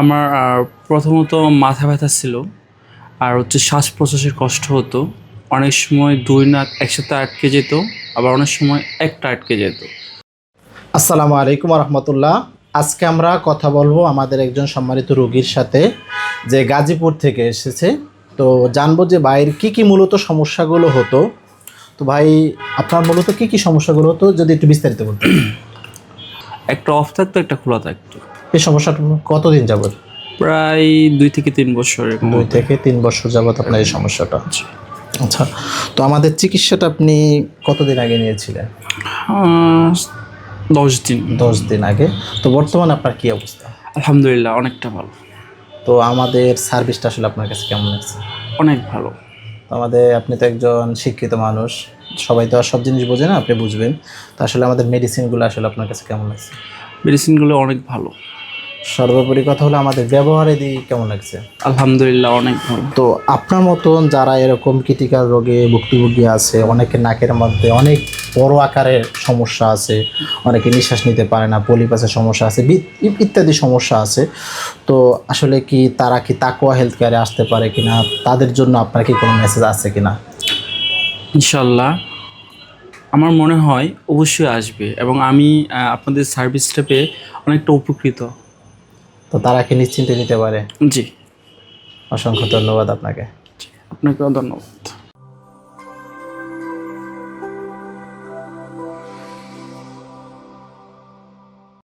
আমার প্রথমত মাথা ব্যথা ছিল আর হচ্ছে শ্বাস প্রশ্বাসের কষ্ট হতো। অনেক সময় দুই নাক একসাথে আটকে যেত আবার অনেক সময় একটা আটকে যেত। আসসালামু আলাইকুম রহমতুল্লাহ আজকে আমরা কথা বলব আমাদের একজন সম্মানিত রোগীর সাথে যে গাজীপুর থেকে এসেছে। তো জানব যে ভাইয়ের কি কি মূলত সমস্যাগুলো হতো। তো ভাই আপনার মূলত কি কি সমস্যাগুলো হতো যদি একটু বিস্তারিত বলতেন। একটা অফ থাকতো একটা খোলা থাকতো। এই সমস্যাটা কতদিন যাবত? প্রায় দুই থেকে তিন বছরের দুই থেকে তিন বছর যাবত আপনার এই সমস্যাটা। আচ্ছা তো আমাদের চিকিৎসাটা আপনি কতদিন আগে নিয়েছিলেন? দশ দিন। দশ দিন আগে। তো বর্তমানে আপনার কী অবস্থা? আলহামদুলিল্লাহ অনেকটা ভালো। তো আমাদের সার্ভিসটা আসলে আপনার কাছে কেমন লাগছে? অনেক ভালো। তো আমাদের আপনি তো একজন শিক্ষিত মানুষ। সবাই তো আর সব জিনিস বোঝে না আপনি বুঝবেন। তো আসলে আমাদের মেডিসিনগুলো আসলে আপনার কাছে কেমন লাগছে? মেডিসিনগুলো অনেক ভালো। সর্বোপরি কথা হলো আমাদের ব্যবহারে দিয়ে কেমন লাগছে? আলহামদুলিল্লাহ অনেক ভালো। তো আপনার মতন যারা এরকম ক্রিটিক্যাল রোগে ভুক্তভোগী আছে অনেকের নাকের মধ্যে অনেক বড় আকারের সমস্যা আছে অনেকে নিঃশ্বাস নিতে পারে না পলিপাসের সমস্যা আছে বি- ইত্যাদি সমস্যা আছে। তো আসলে কি তারা কি তাকোয়া হেলথ কেয়ারে আসতে পারে কিনা তাদের জন্য আপনার কি কোনো মেসেজ আছে কিনা? ইনশাল্লাহ। আমার মনে হয় অবশ্যই আসবে এবং আমি আপনাদের সার্ভিসটা পেয়ে অনেকটা উপকৃত। তো তারা কি নিশ্চিন্তে নিতে পারে? জি। অসংখ্য ধন্যবাদ আপনাকে। আপনাকেও ধন্যবাদ।